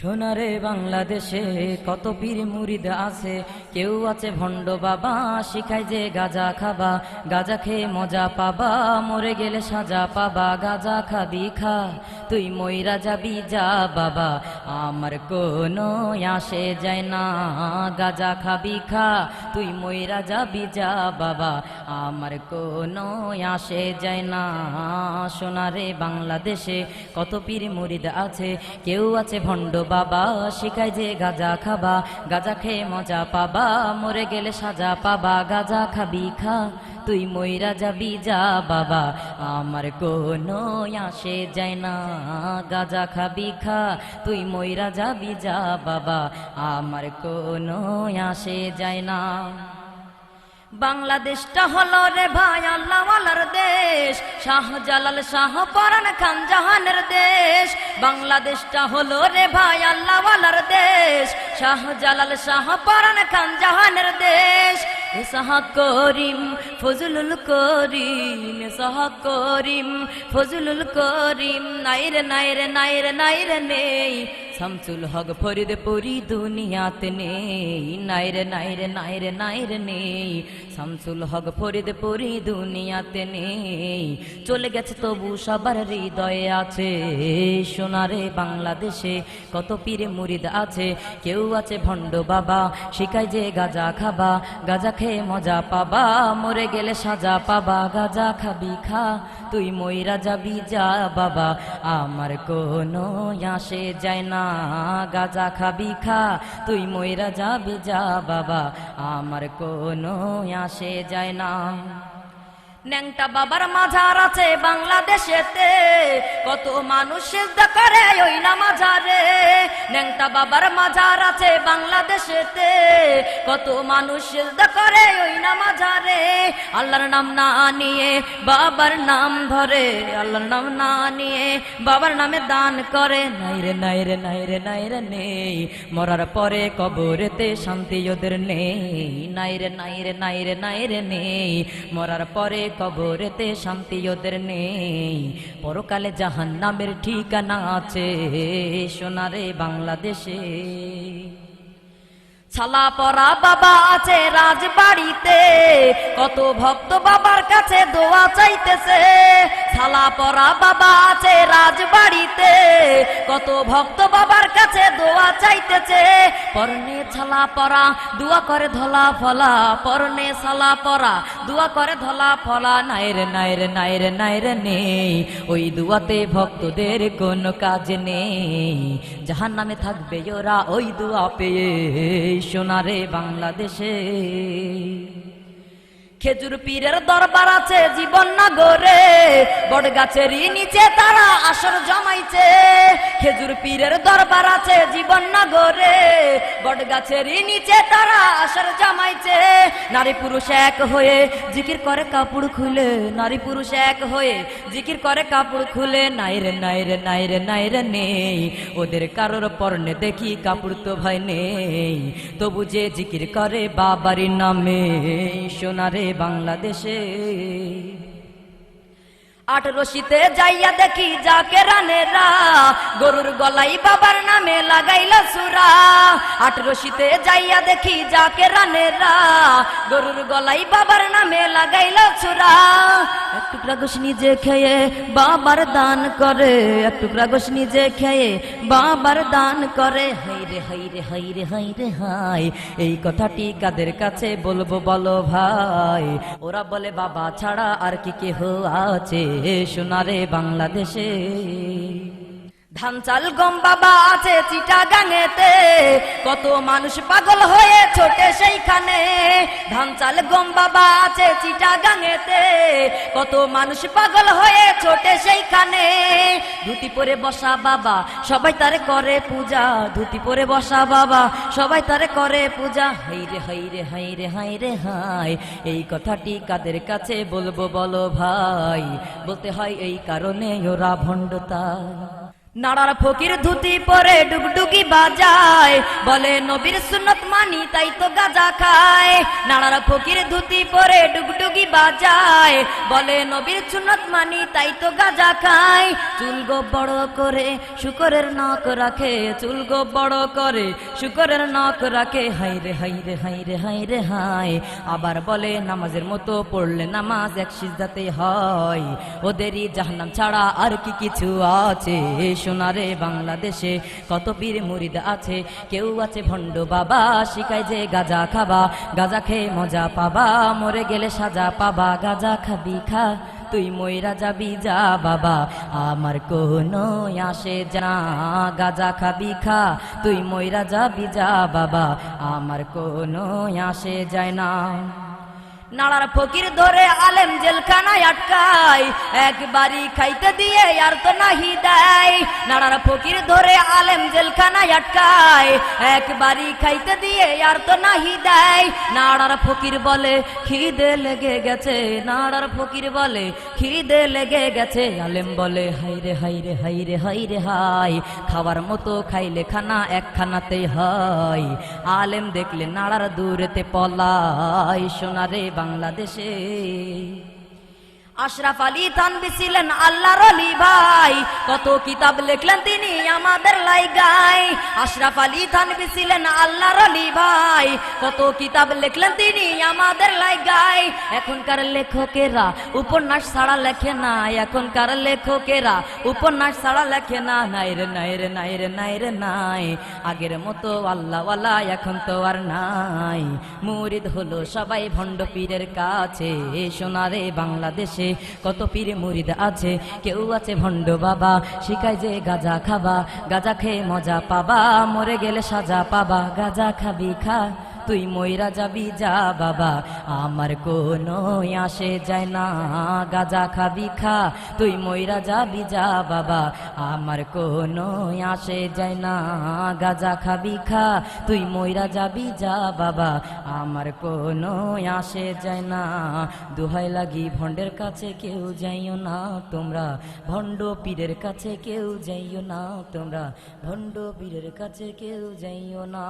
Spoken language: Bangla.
সোনারে বাংলাদেশে কত পীর মুরিদ আছে? কেউ আছে ভণ্ড বাবা, শিখায় যে গাজা খাবা। গাজা খেয়ে মজা পাবা, মরে গেলে সাজা পাবা। গাজা খাবি খা। তুই ময়রা যাবি যা, বাবা। আমার কোনো আসে যায় না, গাজা খাবি খা, তুই ময়রা যাবি যা, বাবা। আমার কোনো আসে যায় না সোনারে বাংলাদেশে কত পীর মুরিদ আছে, কেউ আছে ভণ্ড বাবা, শিখায় যে গাজা খাবা। গাজা খেয়ে মজা পাবা, মরে গেলে সাজা পাবা, গাজা খাবি খা। তুই ময়রা যাবি যা বাবা। আমার কোনো আসে যায় না, গাজা খাবি খা, তুই ময়রা যাবি যা বাবা। আমার কোনো আসে যায় না। বাংলাদেশটা হলো রে ভাই আল্লাহওয়ালার দেশ, শাহজালাল শাহ পরান খান জাহানের দেশ। বাংলাদেশটা হলো রে ভাই আল্লাহওয়ালার দেশ, শাহজালাল শাহ পরান খান জাহানের দেশ। করিম, ফজলুল করিম সহ করিম, ফজলুল করিম, নাইরে নাইরে নাইরে নাইরে নেই। শামসুল হক ফরিদ পুরি দুনিয়াতে নেই, নাইরে নাইরে নাইরে নাইরে নেই। শামসুল হক ফরিদ পুরি দুনিয়াতে নেই। চলে গেছে তবু সবার হৃদয়ে আছে। সোনারে বাংলাদেশে কত পীরে মুরিদ আছে। কেউ আছে ভণ্ড বাবা, শিখায় যে গাজা খাবা। গাজা খেয়ে মজা পাবা, মরে গেলে সাজা পাবা। গাজা খাবি খা, তুই ময়রা যাবি যা বাবা। আমার কোনো আসে যায় না। গাজা খাবি খা, তুই ময়রা যাবি যা বাবা। আমার কোনো আসে যায় না। ন্যাংটা বাবার মাঝার আছে বাংলাদেশেতে। কত মানুষ করে ওই না মাঝারে ন্যাংটা বাবার মাঝার আছে বাংলাদেশেতে। কত মানুষ করে ওই না মাঝারে আল্লাহর নাম না নিয়ে বাবার নাম ধরে। আল্লাহর নাম না নিয়ে বাবার নামে দান করে। নাইরে নাইরে নাইরে নাইরে নেই মরার পরে কবরেতে শান্তি ওদের নেই। নাইরে নাইরে নাইরে নাইরে নেই। মরার পরে কবরেতে শান্তি ওদের নেই। পরকালে জাহান নামের ঠিকানা আছে সোনারে বাংলাদেশে। ছালা পরা বাবা আছে রাজবাড়িতে, কত ভক্ত বাবার কাছে দোয়া চাইতেছে। ছালা পরা বাবা আছে রাজবাড়িতে, কত ভক্ত বাবার কাছে দোয়া চাইতেছে। পরনে ছালা পরা, দোয়া করে ধলা ফলা। পরনে ছালা পরা, দোয়া করে ধলা ফলা। নাইরে নাইরে নাইরে নাইরে নেই ওই দুয়াতে ভক্তদের কোনো কাজ নেই। জাহান নামে থাকবে ওরা ওই দুয়া পেয়ে। সোনারে বাংলাদেশে। খেজুর পীরের দরবার আছে, জীবন না গরে বট গাছেরই নিচে তারা আসর জমাইছে। খেজুর পীরের দরবার আছে, জীবন না গরে বট গাছেরই নিচে তারা আসর জমাইছে। নারী পুরুষ এক হয়ে জিকির করে, কাপড় খুলে। নারী পুরুষ এক হয়ে জিকির করে, কাপড় খুলে। নাইরে নাইরে নাইরে নাইরে নেই ওদের কারোর পরনে দেখি কাপড় তো ভয় নেই। তবু যে জিকির করে বাবারি নামে। সোনারে বাংলাদেশে। আট রশিতে যাইয়া দেখি যাকে রানেরা, গরুর গলাই বাবার নামে লাগাইল সুরা। আট রশিতে যাইয়া দেখি যাকে রানেরা, গরুর গলাই বাবার নামে লাগাইল সুরা। এক টুকরা গোস নিজে খেয়ে বাবার দান করে। এক টুকরা গোস নিজে খেয়ে বাবার দান করে। হাইরে হাইরে হাইরে হাইরে হাই এই কথাটি কাদের কাছে বলব বলো ভাই? ওরা বলে, বাবা ছাড়া আর কি কেহ আছে? সোনারে বাংলাদেশে। ধান চাল, গম বাবা আছে চিটা গাঙেতে কত মানুষ পাগল হয়ে ছোটে সেইখানে। ধান চাল, গম বাবা আছে চিটা গাঙেতে কত মানুষ পাগল হয়ে ছোটে সেইখানে। ধুতি পরে বসা বাবা, সবাই তারে করে পূজা। ধুতি পরে বসা বাবা, সবাই তারে করে পূজা। হাইরে হাইরে হাইরে হাইরে হাই এই কথাটি কাদের কাছে বলব বলো ভাই? বলতে হয় এই কারণে ওরা ভণ্ডতা নাড়ার ফকির ধুতি পরে ডুগডুগি বাজায়। বলে, নবীর সুন্নত মানি, তাই তো গাজা খায়। নাড়ার ফকির ধুতি পরে ডুগডুগি বাজায়। বলে, নবীর সুন্নত মানি, তাই তো গাজা খায়। চুল গো বড় করে, শুকরের নখ রাখে। চুল গো বড় করে, শুকরের নখ রাখে। হাই রে হাই রে, হাই আবার বলে, নামাজের মতো পড়লে নামাজ এক সিজদাতে হয়। ওদেরই জাহান্নাম ছাড়া আর কি কিছু আছে? সোনারে বাংলাদেশে, কত পীর মুরিদ আছে, কেউ আছে ভণ্ড বাবা শিখায় যে গাজা খাবা, গাজা খেয়ে মজা পাবা, মরে গেলে সাজা পাবা, গাজা খাবি খা, তুই ময়রা যাবি যা বাবা, আমার কোনো আসে যা গাজা খাবি খা, তুই ময়রা যাবি যা বাবা, আমার কোনো আসে যায় না। নাড়ার ফকির ধরে আলেম জেলখানায় আটকায়। একবারই খাইতে দিয়ে আর তো নাহি দেয়। নাড়ার ফকির ধরে আলেম জেলখানায় আটকায়। একবারই খাইতে দিয়ে আর তো নাহি দেয়। নাড়ার ফকির বলে, খিদে লেগে গেছে। নাড়ার ফকির বলে, খিদে লেগে গেছে। আলেম বলে হাইরে হাইরে হাইরে হাইরে হাই খাওয়ার মতো খাইলে খানা এক খানাতেই হয়। আলেম দেখলে নাড়ার দূরেতে পলাই সোনারে বাংলাদেশে। আশরাফ আলী থানবি ছিলেন আল্লাহর অলি ভাই। কত কিতাব লিখলেন তিনি আমাদের লাইগাই আশরাফ আলী থানবি ছিলেন আল্লাহর অলি ভাই। কত কিতাব লিখলেন তিনি আমাদের লাইগাই এখনকার লেখকেরা উপন্যাস ছাড়া লেখে না, এখনকার লেখকেরা উপন্যাস ছাড়া লেখে না। নাই রে নাই রে নাই রে নাই রে, নাই। আগের মতো আল্লাহওয়ালা এখন তো আর নাই। মুরিদ হলো সবাই ভণ্ড পীরের কাছে। সোনারে বাংলাদেশে কত পীর মুরিদ আছে, কেউ আছে ভণ্ড বাবা, শিখায় যে গাজা খাবা, গাজা খেয়ে মজা পাবা, মরে গেলে সাজা পাবা, গাজা খাবি খা। তুই ময়রা যাবি যা বাবা। আমার কোনো আসে যায় না, গাজা খাবি খা। তুই ময়রা যাবি যা বাবা। আমার কোনো আসে যায় না, গাজা খাবি খা। তুই ময়রা যাবি যা বাবা। আমার কোনো আসে যায় না। দুহাই লাগি ভণ্ডের কাছে কেউ যাইও না তোমরা। ভণ্ড পীরের কাছে কেউ যাইও না তোমরা। ভণ্ড পীরের কাছে কেউ যাইও না।